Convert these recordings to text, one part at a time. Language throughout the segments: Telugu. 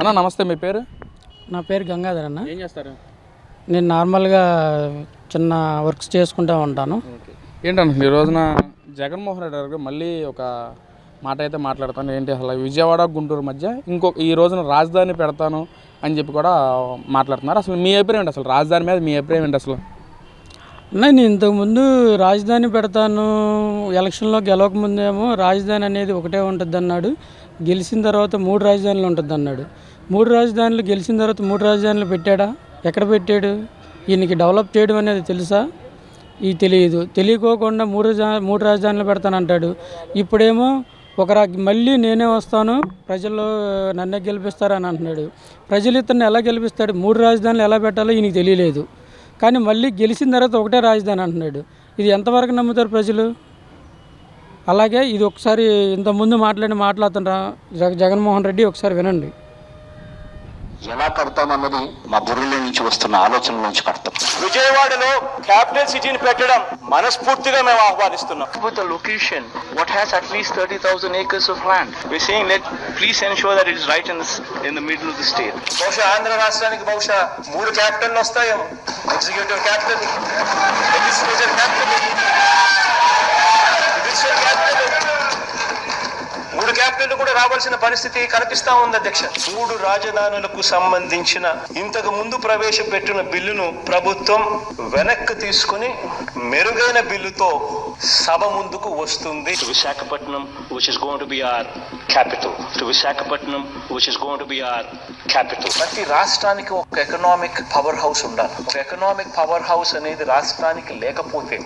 అన్న నమస్తే మీ పేరు? నా పేరు గంగాధర్ అన్న. ఏం చేస్తారు? నేను నార్మల్గా చిన్న వర్క్స్ చేసుకుంటూ ఉంటాను. ఏంటన్న ఈ రోజున జగన్మోహన్ రెడ్డి గారు మళ్ళీ ఒక మాట అయితే మాట్లాడతాను. ఏంటి అసలు విజయవాడ గుంటూరు మధ్య ఇంకో ఈ రోజున రాజధాని పెడతాను అని చెప్పి కూడా మాట్లాడుతున్నారు. అసలు మీ అభిప్రాయం ఏంటి అసలు? రాజధాని మీద మీ అభిప్రాయం ఏంటి అసలు? అన్న నేను ఇంతకుముందు రాజధాని పెడతాను ఎలక్షన్లో గెలవక ముందేమో రాజధాని అనేది ఒకటే ఉంటుంది అన్నాడు గెలిచిన తర్వాత మూడు రాజధానులు ఉంటుంది అన్నాడు మూడు రాజధానులు గెలిచిన తర్వాత మూడు రాజధానులు పెట్టాడా? ఎక్కడ పెట్టాడు? ఈయనకి డెవలప్ చేయడం అనేది తెలుసా? ఈ తెలియదు. తెలియకోకుండా మూడు మూడు రాజధానులు పెడతానంటాడు. ఇప్పుడేమో ఒక మళ్ళీ నేనే వస్తాను ప్రజలు నన్నే గెలిపిస్తారని అంటున్నాడు. ప్రజలు ఇతన్ని ఎలా గెలిపిస్తాడు? మూడు రాజధానులు ఎలా పెట్టాలో ఈయనకి తెలియలేదు. కానీ మళ్ళీ గెలిచిన తర్వాత ఒకటే రాజధాని అంటున్నాడు. ఇది ఎంతవరకు నమ్ముతారు ప్రజలు? అలాగే ఇది ఒకసారి ఇంతకుముందు మాట్లాడిన మాట్లాడుతున్నా జగ జగన్మోహన్ రెడ్డి ఒకసారి వినండి. ఎలా కడతామన్నది మా బుర్రలో నుంచి వస్తున్న ఆలోచన నుంచి కడతాం విజయవాడలో క్యాపిటల్ సిటీని పెట్టడం మనస్ఫూర్తిగా మేము ఆహ్వానిస్తున్నాం has at least 30,000 acres of land. We're saying let please ensure that it is right in the, s- in the middle of the state. బహుశా ఆంధ్ర రాష్ట్రానికి బహుశా మూడు క్యాపిటల్ వస్తాయేమో executive capital legislature capital capital సభ్యులు కూడా రావాల్సిన పరిస్థితి కనిపిస్తా ఉంది అధ్యక్ష మూడు రాజధానులకు సంబంధించిన ఇంతకు ముందు ప్రవేశపెట్టిన బిల్లును ప్రభుత్వం వెనక్కి తీసుకుని మెరుగైన బిల్లుతో సభ ముందుకు వస్తుంది Visakhapatnam which is is to be our capital capital. To Visakhapatnam, which is going to capital ప్రతి రాష్ట్రానికి ఒక ఎకనామిక్ పవర్ హౌస్ ఉండాలి. ఒక ఎకనామిక్ పవర్ హౌస్ అనేది రాష్ట్రానికి లేకపోతే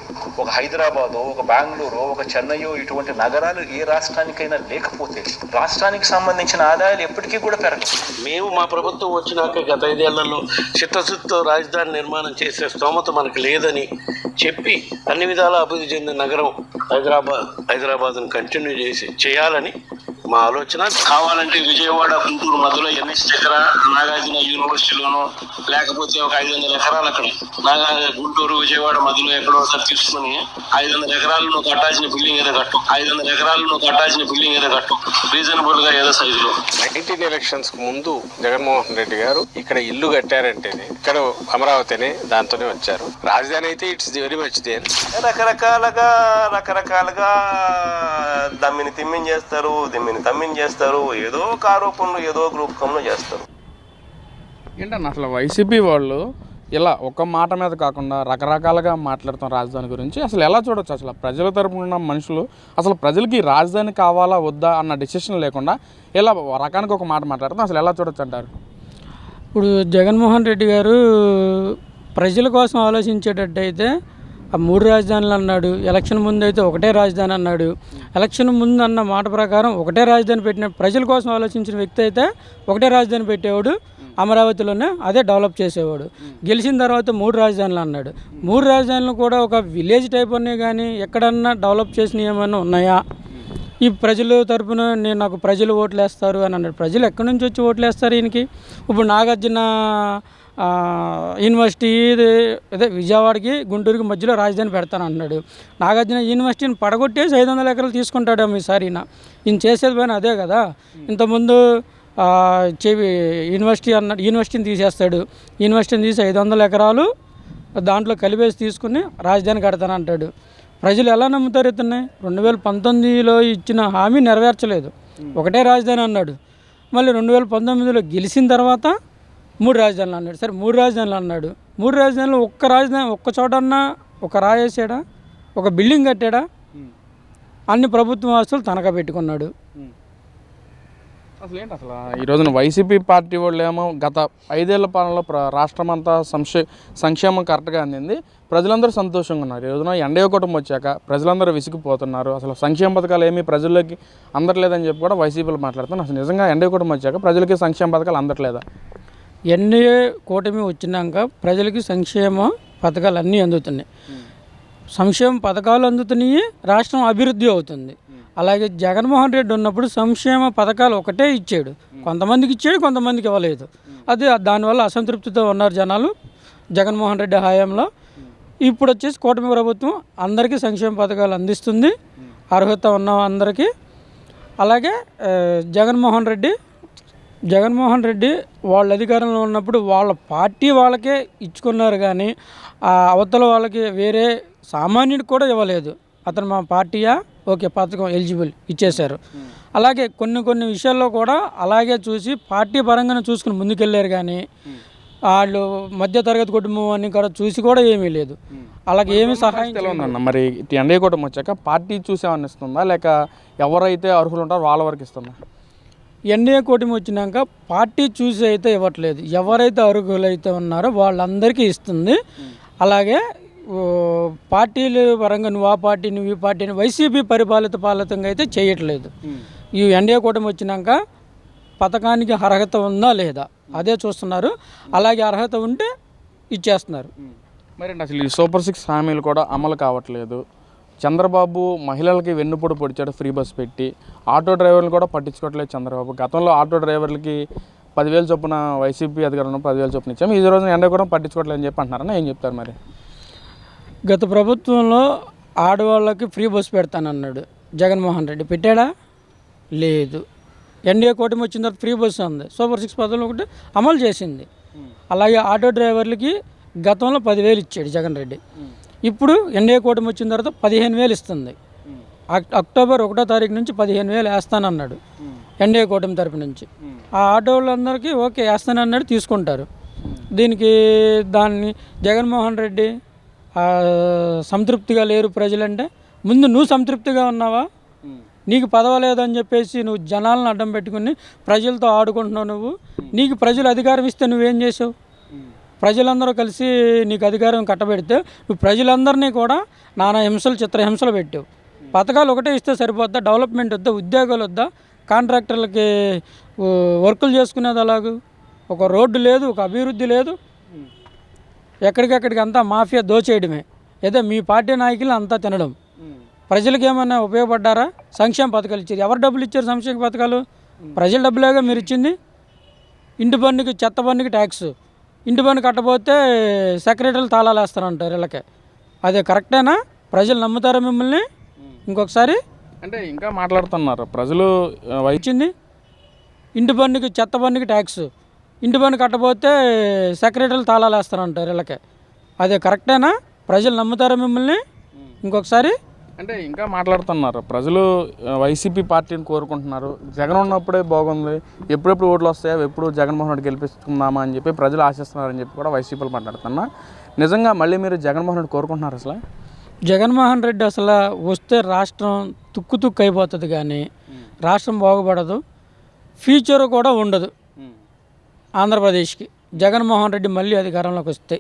ఒక హైదరాబాదో ఒక బెంగళూరు ఒక చెన్నయో ఇటువంటి నగరాలు ఏ రాష్ట్రానికైనా లేకపోతే రాష్ట్రానికి సంబంధించిన ఆదాయాలు ఎప్పటికీ కూడా పెరగవు. మేము మా ప్రభుత్వం వచ్చినాక గత ఐదేళ్ళలో చిత్తశుద్ధితో రాజధాని నిర్మాణం చేసే స్తోమత మనకు లేదని చెప్పి అన్ని విధాల అభివృద్ధి చెందిన నగరం హైదరాబాద్ హైదరాబాద్ను కంటిన్యూ చేసి చేయాలని మా ఆలోచన కావాలంటే విజయవాడ గుంటూరు మధ్యలో ఎన్ఎస్ దగ్గర నాగార్జున యూనివర్సిటీలోనో లేకపోతే ఒక ఐదు వందల ఎకరాలు అక్కడ. నాగా గుంటూరు విజయవాడ మధ్యలో ఎక్కడో ఒకసారి తీసుకుని ఐదు వందల ఎకరాలు నువ్వు కట్టాల్సిన బిల్డింగ్ ఏదో కట్టు. ఐదు వందల ఎకరాలు నువ్వు కట్టాల్సిన బిల్డింగ్ ఏదో కట్టు. రీజనబుల్గా ఏదో సైజులో నైన్టీన్ ఎలక్షన్స్కు ముందు జగన్మోహన్ రెడ్డి గారు ఇక్కడ ఇల్లు కట్టారంటేనే ఇక్కడ అమరావతినే దాంతోనే వచ్చారు. రాజధాని అయితే ఇట్స్ వెరీ మచ్ దేర్ రకరకాలుగా రకరకాలుగా దమ్మిని తిమ్మిని చేస్తారు దిమ్మిని తమ్మిని చేస్తారు ఏదో ఒక ఆరోపణలు ఏదో ఒక రూపకంలో చేస్తారు. ఏంటన్న అసలు వైసీపీ వాళ్ళు ఇలా ఒక మాట మీద కాకుండా రకరకాలుగా మాట్లాడుతాం రాజధాని గురించి అసలు ఎలా చూడొచ్చు? అసలు ప్రజల తరపున ఉన్న మనుషులు అసలు ప్రజలకి రాజధాని కావాలా వద్దా అన్న డిసిషన్ లేకుండా ఇలా రకానికి ఒక మాట మాట్లాడతాం అసలు ఎలా చూడొచ్చు అంటారు? ఇప్పుడు జగన్మోహన్ రెడ్డి గారు ప్రజల కోసం ఆలోచించేటట్టయితే ఆ మూడు రాజధానులు అన్నాడు. ఎలక్షన్ ముందు అయితే ఒకటే రాజధాని అన్నాడు. ఎలక్షన్ ముందు అన్న మాట ప్రకారం ఒకటే రాజధాని పెట్టిన ప్రజల కోసం ఆలోచించిన వ్యక్తి అయితే ఒకటే రాజధాని పెట్టేవాడు. అమరావతిలోనే అదే డెవలప్ చేసేవాడు. గెలిచిన తర్వాత మూడు రాజధానులు అన్నాడు. మూడు రాజధానులు కూడా ఒక విలేజ్ టైప్ ఉన్నాయి కానీ ఎక్కడన్నా డెవలప్ చేసినవి ఏమైనా ఉన్నాయా? ఈ ప్రజల తరపున నేను నాకు ప్రజలు ఓట్లు వేస్తారు అని అన్నాడు. ప్రజలు ఎక్కడి నుంచి వచ్చి ఓట్లు వేస్తారు ఈయనకి? ఇప్పుడు నాగార్జున యూనివర్సిటీ అదే విజయవాడకి గుంటూరుకి మధ్యలో రాజధాని పెడతాను అన్నాడు నాగార్జున యూనివర్సిటీని పడగొట్టేసి ఐదు వందల ఎకరాలు తీసుకుంటాడేమో ఈసారి ఈయన. ఈయన చేసేది పైన అదే కదా. ఇంతకుముందు చెవి యూనివర్సిటీ అన్నాడు యూనివర్సిటీని తీసేస్తాడు. యూనివర్సిటీని తీసి ఐదు వందల ఎకరాలు దాంట్లో కలిపేసి తీసుకుని రాజధాని కడతాను అంటాడు. ప్రజలు ఎలా నమ్ముతారు ఇతన్ని? రెండు వేల పంతొమ్మిదిలో ఇచ్చిన హామీ నెరవేర్చలేదు. ఒకటే రాజధాని అన్నాడు. మళ్ళీ రెండు వేల పంతొమ్మిదిలో గెలిచిన తర్వాత మూడు రాజధానులు అన్నాడు. సరే మూడు రాజధానులు అన్నాడు. మూడు రాజధానులు ఒక్క రాజధాని ఒక్క చోటన్నా ఒక రాయేసాడా ఒక బిల్డింగ్ కట్టాడా? అన్ని ప్రభుత్వ ఆస్తులు తనఖా పెట్టుకున్నాడు. అసలు ఏంటి అసలు? ఈ రోజున వైసీపీ పార్టీ వాళ్ళు ఏమో గత ఐదేళ్ళ పాలనలో ప్ర రాష్ట్రం అంతా సంక్షే సంక్షేమం కరెక్ట్గా అందింది. ప్రజలందరూ సంతోషంగా ఉన్నారు. ఈ రోజున ఎండయ కుటుంబం వచ్చాక ప్రజలందరూ విసిగిపోతున్నారు. అసలు సంక్షేమ పథకాలు ఏమీ ప్రజల్లోకి అందట్లేదని చెప్పి కూడా వైసీపీలు మాట్లాడుతున్నారు. అసలు నిజంగా ఎండయ కుటుంబం వచ్చాక ప్రజలకి సంక్షేమ పథకాలు అందట్లేదా? ఎన్ఏ కూటమి వచ్చినాక ప్రజలకి సంక్షేమ పథకాలు అన్నీ అందుతున్నాయి. సంక్షేమ పథకాలు అందుతున్నాయి రాష్ట్రం అభివృద్ధి అవుతుంది. అలాగే జగన్మోహన్ రెడ్డి ఉన్నప్పుడు సంక్షేమ పథకాలు ఒకటే ఇచ్చాడు. కొంతమందికి ఇచ్చాడు కొంతమందికి ఇవ్వలేదు. అది దానివల్ల అసంతృప్తితో ఉన్నారు జనాలు. జగన్మోహన్ రెడ్డి హయాంలో ఇప్పుడు వచ్చేసి కూటమి ప్రభుత్వం అందరికీ సంక్షేమ పథకాలు అందిస్తుంది. అర్హత ఉన్న అందరికీ. అలాగే జగన్మోహన్ రెడ్డి జగన్మోహన్ రెడ్డి వాళ్ళ అధికారంలో ఉన్నప్పుడు వాళ్ళ పార్టీ వాళ్ళకే ఇచ్చుకున్నారు కానీ ఆ అవతల వాళ్ళకి వేరే సామాన్యుడికి కూడా ఇవ్వలేదు. అతను మా పార్టీయా? ఓకే పథకం ఎలిజిబుల్ ఇచ్చేశారు. అలాగే కొన్ని కొన్ని విషయాల్లో కూడా అలాగే చూసి పార్టీ పరంగానే చూసుకుని ముందుకెళ్ళారు కానీ వాళ్ళు మధ్యతరగతి కుటుంబం అని కూడా చూసి కూడా ఏమీ లేదు. అలాగే ఏమీ సహాయం మరి ఎన్డీఏ కూటమి వచ్చాక పార్టీ చూసి ఏమన్నా ఇస్తుందా? లేక ఎవరైతే అర్హులు ఉంటారో వాళ్ళ వరకు ఇస్తుందా? ఎన్డీఏ కూటమి వచ్చినాక పార్టీ చూసి అయితే ఇవ్వట్లేదు. ఎవరైతే అర్హులైతే ఉన్నారో వాళ్ళందరికీ ఇస్తుంది. అలాగే పార్టీలు పార్టీల పరంగా నువ్వు ఆ పార్టీ నువ్వు ఈ పార్టీని వైసీపీ పరిపాలిత పాలితంగా అయితే చేయట్లేదు. ఈ ఎన్డీఏ కూటమి వచ్చినాక పథకానికి అర్హత ఉందా లేదా? అదే చూస్తున్నారు. అలాగే అర్హత ఉంటే ఇచ్చేస్తున్నారు. మరి అసలు ఈ సూపర్ సిక్స్ హామీలు కూడా అమలు కావట్లేదు. చంద్రబాబు మహిళలకి వెన్నుపొడి పొడిచాడు ఫ్రీ బస్ పెట్టి. ఆటో డ్రైవర్లు కూడా పట్టించుకోవట్లేదు చంద్రబాబు. గతంలో ఆటో డ్రైవర్లకి పదివేలు చొప్పున వైసీపీ అధికారంలో పదివేలు చొప్పున ఇచ్చాము. ఈ రోజున ఎండ కూడా పట్టించుకోవట్లేదు అని చెప్పి అంటున్నారని ఏం చెప్తారు మరి? గత ప్రభుత్వంలో ఆడవాళ్ళకి ఫ్రీ బస్ పెడతానన్నాడు జగన్మోహన్ రెడ్డి. పెట్టాడా? లేదు. ఎన్డీఏ కూటమి వచ్చిన తర్వాత ఫ్రీ బస్సు ఉంది. సూపర్ సిక్స్ పథకం ఒకటి అమలు చేసింది. అలాగే ఆటో డ్రైవర్లకి గతంలో పదివేలు ఇచ్చాడు జగన్ రెడ్డి. ఇప్పుడు ఎన్డీఏ కూటమి వచ్చిన తర్వాత పదిహేను వేలు ఇస్తుంది. అక్- అక్టోబర్ ఒకటో తారీఖు నుంచి పదిహేను వేలు వేస్తానన్నాడు. ఎన్డీఏ కూటమి తరపు నుంచి. ఆ ఆటో వాళ్ళందరికీ ఓకే వేస్తానన్నాడు తీసుకుంటారు. దీనికి దాన్ని జగన్మోహన్ రెడ్డి సంతృప్తిగా లేరు ప్రజలంటే ముందు నువ్వు సంతృప్తిగా ఉన్నావా? నీకు పదవలేదని చెప్పేసి నువ్వు జనాలను అడ్డం పెట్టుకుని ప్రజలతో ఆడుకుంటున్నావు నువ్వు. నీకు ప్రజలు అధికారం ఇస్తే నువ్వేం చేసావు? ప్రజలందరూ కలిసి నీకు అధికారం కట్టబెడితే నువ్వు ప్రజలందరినీ కూడా నానా హింసలు చిత్రహింసలు పెట్టావు. పథకాలు ఒకటే ఇస్తే సరిపోద్దా? డెవలప్మెంట్ వద్దా? ఉద్యోగాలు వద్దా? కాంట్రాక్టర్లకి వర్కులు చేసుకునేది అలాగూ ఒక రోడ్డు లేదు ఒక అభివృద్ధి లేదు. ఎక్కడికెక్కడికి అంతా మాఫియా దోచేయడమే. ఏదో మీ పార్టీ నాయకులు అంతా తినడం. ప్రజలకు ఏమైనా ఉపయోగపడ్డారా? సంక్షేమ పథకాలు ఇచ్చారు. ఎవరు డబ్బులు ఇచ్చారు సంక్షేమ పథకాలు? ప్రజల డబ్బులేగా మీరు ఇచ్చింది? ఇంటి పన్నుకి చెత్త పన్నుకి ట్యాక్స్. ఇంటి పన్ను కట్టబోతే సెక్రటరీలు తాళాలు వేస్తారంటారు వీళ్ళకి. అదే కరెక్టేనా? ప్రజలు నమ్ముతారా మిమ్మల్ని? ఇంకొకసారి. అంటే ఇంకా మాట్లాడుతున్నారు. ప్రజలు ఆ, వై ఇచ్చింది ఇంటి పన్నుకి చెత్త పన్నుకి ట్యాక్స్. ఇంటి పన్ను కట్టబోతే సెక్రటరీలు తాళాలు వేస్తారంటారు వీళ్ళకి. అదే కరెక్టేనా? ప్రజలు నమ్ముతారా మిమ్మల్ని? ఇంకొకసారి. అంటే ఇంకా మాట్లాడుతున్నారు. ప్రజలు వైసీపీ పార్టీని కోరుకుంటున్నారు. జగన్ ఉన్నప్పుడే బాగుంది. ఎప్పుడెప్పుడు ఓట్లు వస్తాయో ఎప్పుడు జగన్మోహన్ రెడ్డి గెలిపిస్తున్నామా అని చెప్పి ప్రజలు ఆశిస్తున్నారని చెప్పి కూడా వైసీపీలు మాట్లాడుతున్నా. నిజంగా మళ్ళీ మీరు జగన్మోహన్ రెడ్డి కోరుకుంటున్నారు అసలు? జగన్మోహన్ రెడ్డి అసలు వస్తే రాష్ట్రం తుక్కు తుక్కు అయిపోతుంది కానీ రాష్ట్రం బాగుపడదు. ఫ్యూచర్ కూడా ఉండదు ఆంధ్రప్రదేశ్కి. జగన్మోహన్ రెడ్డి మళ్ళీ అధికారంలోకి వస్తే